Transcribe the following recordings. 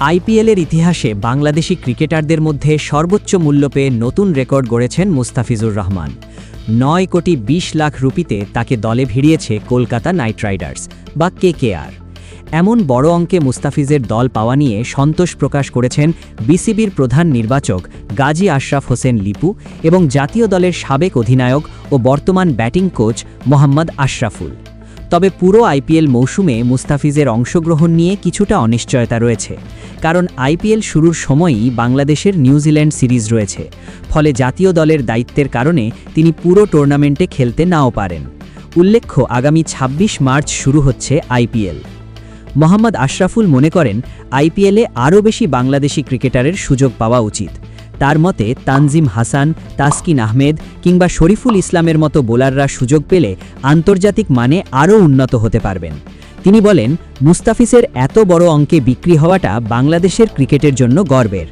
আইপিএলের ইতিহাসে বাংলাদেশি ক্রিকেটারদের মধ্যে সর্বোচ্চ মূল্য পেয়ে নতুন রেকর্ড গড়েছেন মুস্তাফিজুর রহমান। নয় কোটি ২০ লাখ রুপিতে তাকে দলে ভিড়িয়েছে কলকাতা নাইট রাইডার্স বা কেকেআর। এমন বড় অঙ্কে মুস্তাফিজের দল পাওয়া নিয়ে সন্তোষ প্রকাশ করেছেন বিসিবির প্রধান নির্বাচক গাজী আশরাফ হোসেন লিপু এবং জাতীয় দলের সাবেক অধিনায়ক ও বর্তমান ব্যাটিং কোচ মোহাম্মদ আশরাফুল। তবে পুরো আইপিএল মৌসুমে মুস্তাফিজের অংশগ্রহণ নিয়ে কিছুটা অনিশ্চয়তা রয়েছে। কারণ আইপিএল শুরুর সময়ই বাংলাদেশের নিউজিল্যান্ড সিরিজ রয়েছে। ফলে জাতীয় দলের দায়িত্বের কারণে তিনি পুরো টুর্নামেন্টে খেলতে নাও পারেন। উল্লেখ্য, আগামী ২৬ মার্চ শুরু হচ্ছে আইপিএল। মোহাম্মদ আশরাফুল মনে করেন, আইপিএলে আরও বেশি বাংলাদেশি ক্রিকেটারের সুযোগ পাওয়া উচিত। তার মতে তানজিম হাসান, তাসকিন আহমেদ কিংবা শরীফুল ইসলামের মতো বোলাররা সুযোগ পেলে আন্তর্জাতিক মানে আরও উন্নত হতে পারবেন। তিনি বলেন, মুস্তাফিজের এত বড় অঙ্কে বিক্রি হওয়াটা বাংলাদেশের ক্রিকেটের জন্য গর্বের।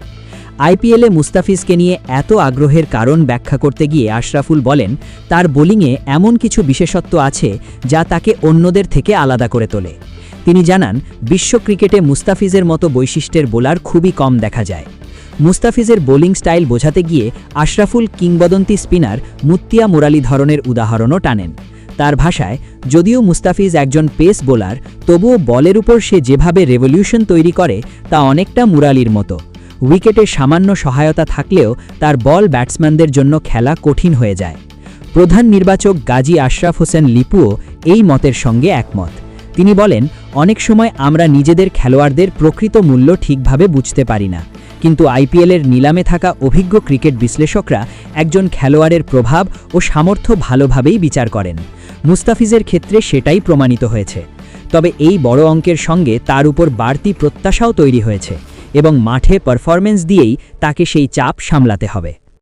আইপিএলে মুস্তাফিজকে নিয়ে এত আগ্রহের কারণ ব্যাখ্যা করতে গিয়ে আশরাফুল বলেন, তার বোলিংয়ে এমন কিছু বিশেষত্ব আছে যা তাকে অন্যদের থেকে আলাদা করে তোলে। তিনি জানান, বিশ্ব ক্রিকেটে মুস্তাফিজের মতো বৈশিষ্ট্যের বোলার খুবই কম দেখা যায়। মুস্তাফিজের বোলিং স্টাইল বোঝাতে গিয়ে আশরাফুল কিংবদন্তি স্পিনার মুত্তিয়া মুরালি ধরনের উদাহরণও টানেন। তার ভাষায়, যদিও মুস্তাফিজ একজন পেস বোলার, তবুও বলের উপর সে যেভাবে রেভলিউশন তৈরি করে, তা অনেকটা মুরালির মতো। উইকেটে সামান্য সহায়তা থাকলেও তার বল ব্যাটসম্যানদের জন্য খেলা কঠিন হয়ে যায়। প্রধান নির্বাচক গাজী আশরাফ হোসেন লিপুও এই মতের সঙ্গে একমত। তিনি বলেন, অনেক সময় আমরা নিজেদের খেলোয়াড়দের প্রকৃত মূল্য ঠিকভাবে বুঝতে পারি না। কিন্তু আইপিএলের নিলামে থাকা অভিজ্ঞ ক্রিকেট বিশ্লেষকরা একজন খেলোয়াড়ের প্রভাব ও সামর্থ্য ভালোভাবেই বিচার করেন। মুস্তাফিজের ক্ষেত্রে সেটাই প্রমাণিত হয়েছে। তবে এই বড় অঙ্কের সঙ্গে তার উপর বাড়তি প্রত্যাশাও তৈরি হয়েছে এবং মাঠে পারফরমেন্স দিয়েই তাকে সেই চাপ সামলাতে হবে।